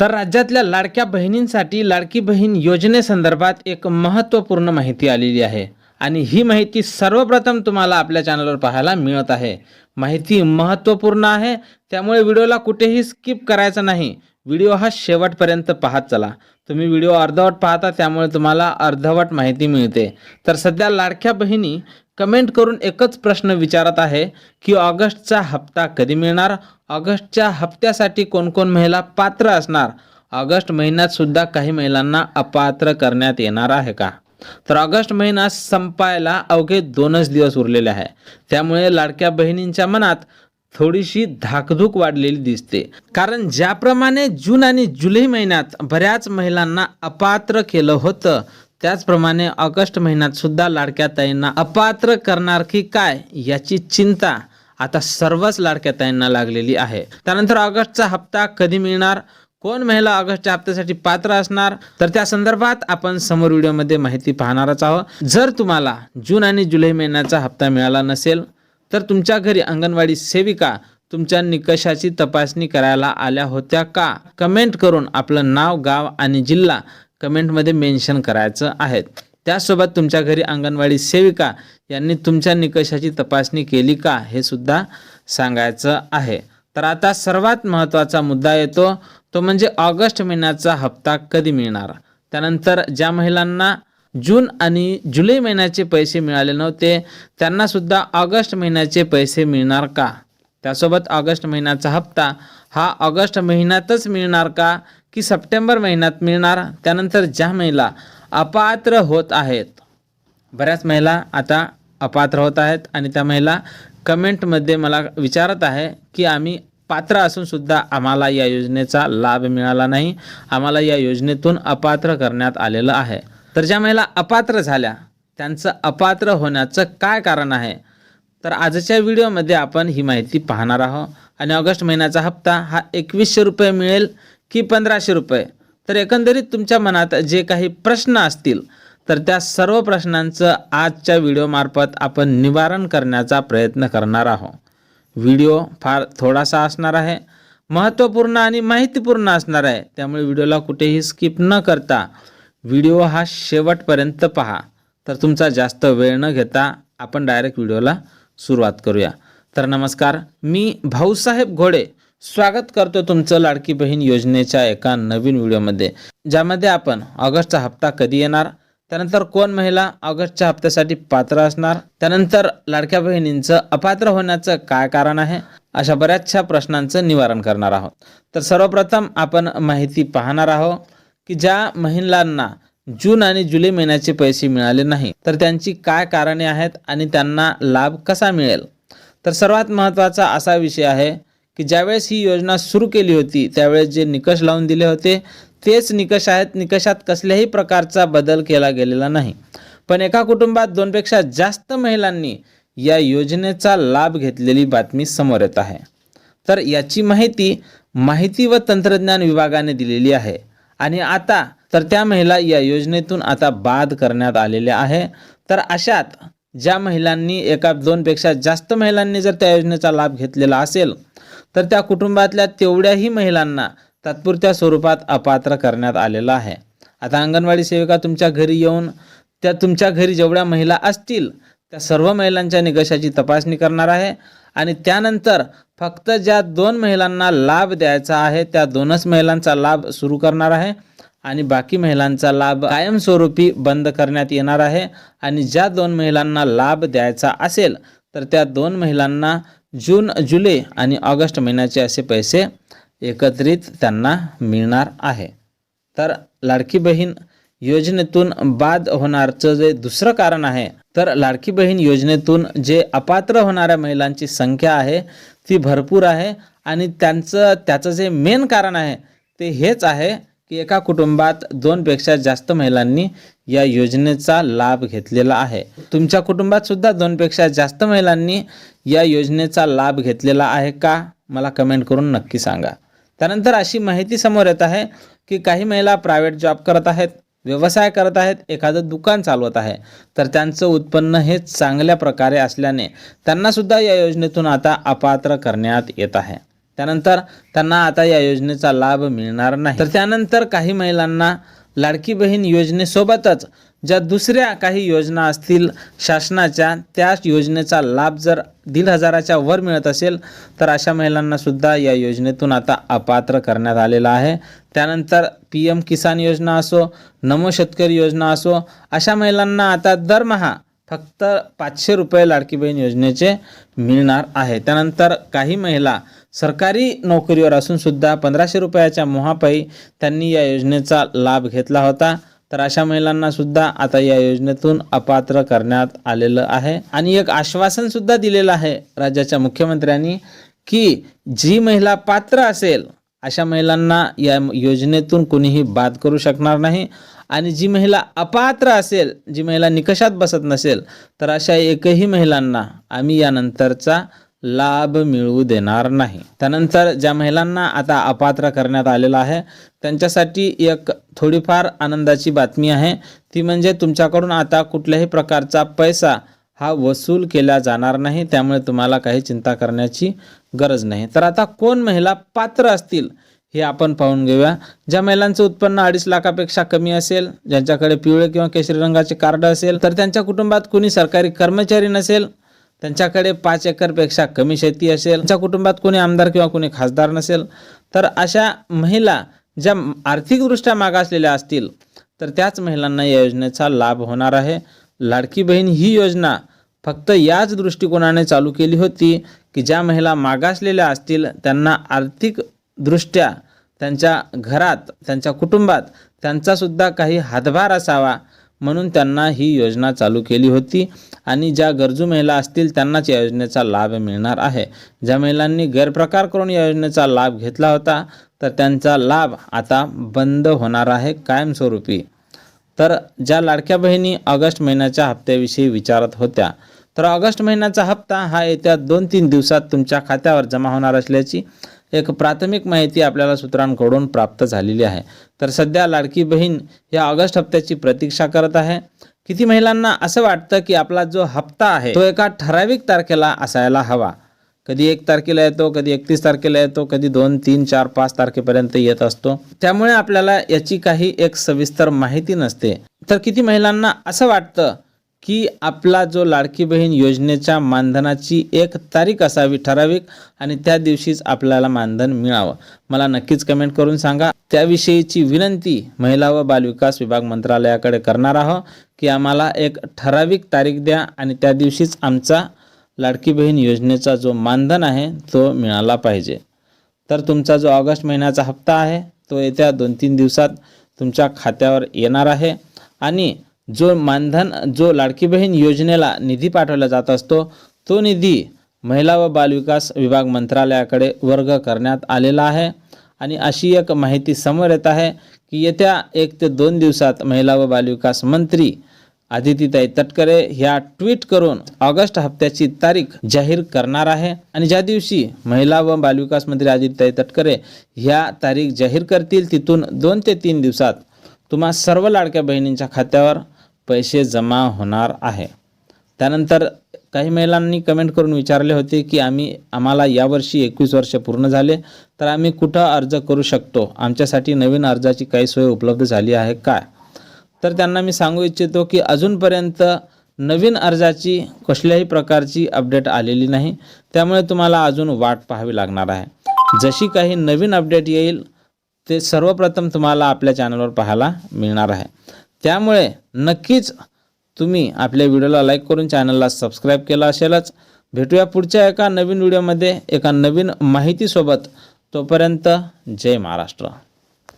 तर राज्यातल्या लाडक्या बहिणींसाठी लाडकी बहीण योजनेसंदर्भात एक महत्त्वपूर्ण माहिती आलेली आहे. आणि ही माहिती सर्वप्रथम तुम्हाला आपल्या चॅनलवर पाहायला मिळत आहे. माहिती महत्त्वपूर्ण आहे त्यामुळे व्हिडिओला कुठेही स्किप करायचं नाही. व्हिडिओ हा शेवटपर्यंत पाहत चला. तुम्ही व्हिडिओ अर्धवट पाहता त्यामुळे तुम्हाला अर्धवट माहिती मिळते. तर सध्या लाडक्या बहिणी कमेंट करून एकच प्रश्न विचारत आहे की ऑगस्टचा हप्ता कधी मिळणार? ऑगस्टच्या हप्त्यासाठी कोणकोण महिला पात्र असणार? ऑगस्ट महिन्यात सुद्धा काही महिलांना अपात्र करण्यात येणार आहे का? तर ऑगस्ट महिना संपायला अवघे दोनच दिवस उरलेले आहे. त्यामुळे लाडक्या बहिणींच्या मनात थोडीशी धाकधूक वाढलेली दिसते. कारण ज्याप्रमाणे जून आणि जुलै महिन्यात बऱ्याच महिलांना अपात्र केलं होतं त्याचप्रमाणे ऑगस्ट महिन्यात सुद्धा लाडक्या ताईंना अपात्र करणार की काय याची चिंता आता सर्वच लाडक्या ताईंना लागलेली आहे. त्यानंतर ऑगस्टचा हप्ता कधी मिळणार? कोण महिला ऑगस्टच्या हप्त्यासाठी पात्र असणार? तर त्या संदर्भात आपण समोर व्हिडिओमध्ये माहिती पाहणारच आहोत. जर तुम्हाला जून आणि जुलै महिन्याचा हप्ता मिळाला नसेल तर तुमच्या घरी अंगणवाडी सेविका तुमच्या निकषाची तपासणी करायला आल्या होत्या का? कमेंट करून आपलं नाव गाव आणि जिल्हा कमेंटमध्ये मेन्शन करायचं आहे. त्यासोबत तुमच्या घरी अंगणवाडी सेविका यांनी तुमच्या निकषाची तपासणी केली का हे सुद्धा सांगायचं आहे. तर आता सर्वात महत्त्वाचा मुद्दा येतो तो म्हणजे ऑगस्ट महिन्याचा हप्ता कधी मिळणार? त्यानंतर ज्या महिलांना जून आणि जुलै महिन्याचे पैसे मिळाले नव्हते त्यांनासुद्धा ऑगस्ट महिन्याचे पैसे मिळणार का? त्यासोबत ऑगस्ट महिन्याचा हप्ता हा ऑगस्ट महिन्यातच मिळणार का की सप्टेंबर महिन्यात मिळणार? त्यानंतर ज्या महिला अपात्र होत आहेत. बऱ्याच महिला आता अपात्र होत आहेत आणि त्या महिला कमेंटमध्ये मला विचारत आहे की आम्ही पात्र असूनसुद्धा आम्हाला या योजनेचा लाभ मिळाला नाही. आम्हाला या योजनेतून अपात्र करण्यात आलेलं आहे. तर ज्या महिला अपात्र झाल्या त्यांचं अपात्र होण्याचं काय कारण आहे? तर आजच्या व्हिडिओमध्ये आपण ही माहिती पाहणार आहोत. आणि ऑगस्ट महिन्याचा हप्ता हा एकवीसशे रुपये मिळेल की पंधराशे रुपये? तर एकंदरीत तुमच्या मनात जे काही प्रश्न असतील तर त्या सर्व प्रश्नांचं आजच्या व्हिडिओमार्फत आपण निवारण करण्याचा प्रयत्न करणार आहोत. व्हिडिओ फार थोडासा असणार आहे महत्त्वपूर्ण आणि माहितीपूर्ण असणार आहे. त्यामुळे व्हिडिओला कुठेही स्किप न करता व्हिडिओ हा शेवटपर्यंत पहा. तर तुमचा जास्त वेळ न घेता आपण डायरेक्ट व्हिडिओला सुरुवात करूया. तर नमस्कार मी भाऊसाहेब घोडे. स्वागत करतो तुमचं लाडकी बहीण योजनेच्या एका नवीन व्हिडिओमध्ये ज्यामध्ये आपण ऑगस्टचा हप्ता कधी येणार त्यानंतर कोण महिला ऑगस्टच्या हप्त्यासाठी पात्र असणार त्यानंतर लाडक्या बहिणींचं अपात्र होण्याचं काय कारण आहे अशा बऱ्याचशा प्रश्नांचं निवारण करणार आहोत. तर सर्वप्रथम आपण माहिती पाहणार आहोत की ज्या महिलांना जून आणि जुलै महिन्याचे पैसे मिळाले नाही तर त्यांची काय कारणे आहेत आणि त्यांना लाभ कसा मिळेल? तर सर्वात महत्त्वाचा असा विषय आहे की ज्यावेळेस ही योजना सुरू केली होती त्यावेळेस जे निकष लावून दिले होते तेच निकष आहेत निकषात कसल्याही प्रकारचा बदल केला गेलेला नाही. पण एका कुटुंबात दोनपेक्षा जास्त महिलांनी या योजनेचा लाभ घेतलेली बातमी समोर येत आहे. तर याची माहिती माहिती व तंत्रज्ञान विभागाने दिलेली आहे. आणि आता तर त्या महिला या योजनेतून आता बाद करण्यात आलेल्या आहे. तर अशात ज्या महिलांनी एका दोनपेक्षा जास्त महिलांनी जर त्या योजनेचा लाभ घेतलेला असेल तर त्या कुटुंबातल्या तेवढ्याही महिलांना तात्पुरत्या स्वरूपात अपात्र करण्यात आलेलं आहे. आता अंगणवाडी सेविका तुमच्या घरी येऊन त्या तुमच्या घरी जेवढ्या महिला असतील त्या सर्व महिलांच्या निकषाची तपासणी करणार आहे. आणि त्यानंतर फक्त ज्या दोन महिलांना लाभ द्यायचा आहे त्या दोनच महिलांचा लाभ सुरू करणार आहे आणि बाकी महिलांचा लाभ कायमस्वरूपी बंद करण्यात येणार आहे आणि ज्या दोन महिलांना लाभ द्यायचा असेल तर त्या दोन महिलांना जून जुलै आणि ऑगस्ट महिन्याचे असे पैसे एकत्रित त्यांना मिळणार आहे. तर लाडकी बहीण योजनेतून बाद होणारचं जे दुसरं कारण आहे तर लाडकी बहीण योजनेतून जे अपात्र होणाऱ्या महिलांची संख्या आहे ती भरपूर आहे आणि त्यांचं त्याचं जे मेन कारण आहे ते हेच आहे की एका कुटुंबात दोनपेक्षा जास्त महिलांनी या योजनेचा लाभ घेतलेला आहे. तुमच्या कुटुंबात सुद्धा दोनपेक्षा जास्त महिलांनी या योजनेचा लाभ घेतलेला आहे का? मला कमेंट करून नक्की सांगा. त्यानंतर अशी माहिती समोर येत आहे की काही महिला प्रायव्हेट जॉब करत आहेत. व्यवसाय करत आहेत एखादं दुकान चालवत आहे तर त्यांचं उत्पन्न हे चांगल्या प्रकारे असल्याने त्यांनासुद्धा या योजनेतून आता अपात्र करण्यात येत आहे. त्यानंतर त्यांना आता या योजनेचा लाभ मिळणार नाही. तर त्यानंतर काही महिलांना लाडकी बहीण योजनेसोबतच ज्या दुसऱ्या काही योजना असतील शासनाच्या त्या योजनेचा लाभ जर दीड हजाराच्या वर मिळत असेल तर अशा महिलांनासुद्धा या योजनेतून आता अपात्र करण्यात आलेला आहे. त्यानंतर पी एम किसान योजना असो नमो शेतकरी योजना असो अशा महिलांना आता दरमहा फक्त पाचशे रुपये लाडकी बहीण योजनेचे मिळणार आहे. त्यानंतर काही महिला सरकारी नोकरीवर असूनसुद्धा पंधराशे रुपयाच्या मोहापायी त्यांनी या योजनेचा लाभ घेतला होता. तर अशा महिलांना सुद्धा आता या योजनेतून अपात्र करण्यात आलेलं आहे. आणि एक आश्वासन सुद्धा दिलेलं आहे राज्याच्या मुख्यमंत्र्यांनी की जी महिला पात्र असेल अशा महिलांना या योजनेतून कोणीही बाद करू शकणार नाही. आणि जी महिला अपात्र असेल जी महिला निकषात बसत नसेल तर अशा एकही महिलांना आम्ही यानंतरचा लाभ मिळवू देणार नाही. त्यानंतर ज्या महिलांना आता अपात्र करण्यात आलेलं आहे त्यांच्यासाठी एक थोडीफार आनंदाची बातमी आहे. ती म्हणजे तुमच्याकडून आता कुठल्याही प्रकारचा पैसा हा वसूल केला जाणार नाही त्यामुळे तुम्हाला काही चिंता करण्याची गरज नाही. तर आता कोण महिला पात्र असतील हे आपण पाहून घेऊया. ज्या महिलांचं उत्पन्न अडीच लाखापेक्षा कमी असेल ज्यांच्याकडे पिवळे किंवा केशरी रंगाचे कार्ड असेल तर त्यांच्या कुटुंबात कोणी सरकारी कर्मचारी नसेल त्यांच्याकडे पाच एकरपेक्षा कमी शेती असेल त्यांच्या कुटुंबात कोणी आमदार किंवा कोणी खासदार नसेल तर अशा महिला ज्या आर्थिकदृष्ट्या मागासलेल्या असतील तर त्याच महिलांना या योजनेचा लाभ होणार आहे. लाडकी बहीण ही योजना फक्त याच दृष्टिकोनाने चालू केली होती की ज्या महिला मागासलेल्या असतील त्यांना आर्थिकदृष्ट्या त्यांच्या घरात त्यांच्या कुटुंबात त्यांचासुद्धा काही हातभार असावा म्हणून त्यांना ही योजना चालू केली होती. आणि ज्या गरजू महिला असतील त्यांनाच या योजनेचा लाभ मिळणार आहे. ज्या महिलांनी गैरप्रकार करून या योजनेचा लाभ घेतला होता तर त्यांचा लाभ आता बंद होणार आहे कायमस्वरूपी. तर ज्या लाडक्या बहिणी ऑगस्ट महिन्याच्या हप्त्याविषयी विचारत होत्या तर ऑगस्ट महिन्याचा हप्ता हा येत्या दोन तीन दिवसात तुमच्या खात्यावर जमा होणार असल्याची एक प्राथमिक माहिती आपल्याला सूत्रांकडून प्राप्त झालेली आहे. तर सध्या लाडकी बहीण या ऑगस्ट हप्त्याची प्रतीक्षा करत आहे. किती महिलांना असं वाटतं की आपला जो हप्ता आहे तो एका ठराविक तारखेला असायला हवा? कधी एक तारखेला येतो कधी एकतीस तारखेला येतो कधी दोन तीन चार पाच तारखेपर्यंत येत असतो. त्यामुळे आपल्याला याची काही एक सविस्तर माहिती नसते. तर किती महिलांना असं वाटतं की आपला जो लाडकी बहीण योजनेच्या मानधनाची एक तारीख असावी ठराविक आणि त्या दिवशीच आपल्याला मानधन मिळावं. मला नक्कीच कमेंट करून सांगा. त्याविषयीची विनंती महिला व बालविकास विभाग मंत्रालयाकडे करणार आहोत की आम्हाला एक ठराविक तारीख द्या आणि त्या दिवशीच आमचा लाडकी बहीण योजनेचा जो मानधन आहे तो मिळाला पाहिजे. तर तुमचा जो ऑगस्ट महिन्याचा हप्ता आहे तो येत्या दोन तीन दिवसात तुमच्या खात्यावर येणार आहे. आणि जो मानधन जो लाडकी बहीण योजनेला निधी पाठवला जात असतो तो निधी महिला व बालविकास विभाग मंत्रालयाकडे वर्ग करण्यात आलेला आहे. आणि अशी एक माहिती समोर येत आहे की येत्या एक ते दोन दिवसात महिला व बालविकास मंत्री आदितीताई तटकरे ह्या ट्विट करून ऑगस्ट हप्त्याची तारीख जाहीर करणार आहे. आणि ज्या दिवशी महिला व बालविकास मंत्री आदितीताई तटकरे ह्या तारीख जाहीर करतील तिथून दोन ते तीन दिवसात तुम्हा सर्व लाडक्या बहिणींच्या खात्यावर पैसे जमा होणार आहे. त्यानंतर काही महिलांनी कमेंट करून विचारले होते की आम्ही आम्हाला यावर्षी एकवीस वर्ष पूर्ण झाले तर आम्ही कुठं अर्ज करू शकतो? आमच्यासाठी नवीन अर्जाची काही सोय उपलब्ध झाली आहे काय तर त्यांना मी सांगू इच्छितो की अजूनपर्यंत नवीन अर्जाची कसल्याही प्रकारची अपडेट आलेली नाही. त्यामुळे तुम्हाला अजून वाट पाहावी लागणार आहे. जशी काही नवीन अपडेट येईल ते सर्वप्रथम तुम्हाला आपल्या चॅनलवर पाहायला मिळणार आहे. त्यामुळे नक्कीच तुम्ही आपल्या व्हिडिओला लाईक करून चॅनलला सबस्क्राईब केलं असेलच. भेटूया पुढच्या एका नवीन व्हिडिओमध्ये एका नवीन माहितीसोबत. तोपर्यंत जय महाराष्ट्र.